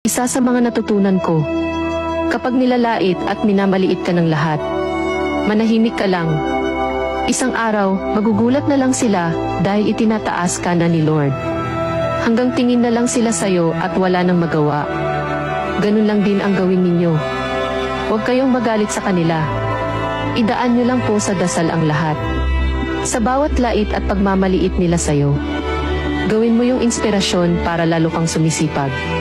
Isa sa mga natutunan ko, kapag nilalait at minamaliit ka ng lahat, manahimik ka lang. Isang araw, magugulat na lang sila dahil itinataas ka na ni Lord. Hanggang tingin na lang sila sa'yo at wala nang magawa. Ganun lang din ang gawin ninyo. Huwag kayong magalit sa kanila. Idaan nyo lang po sa dasal ang lahat. Sa bawat lait at pagmamaliit nila sa'yo, gawin mo yung inspirasyon para lalo kang sumisipag.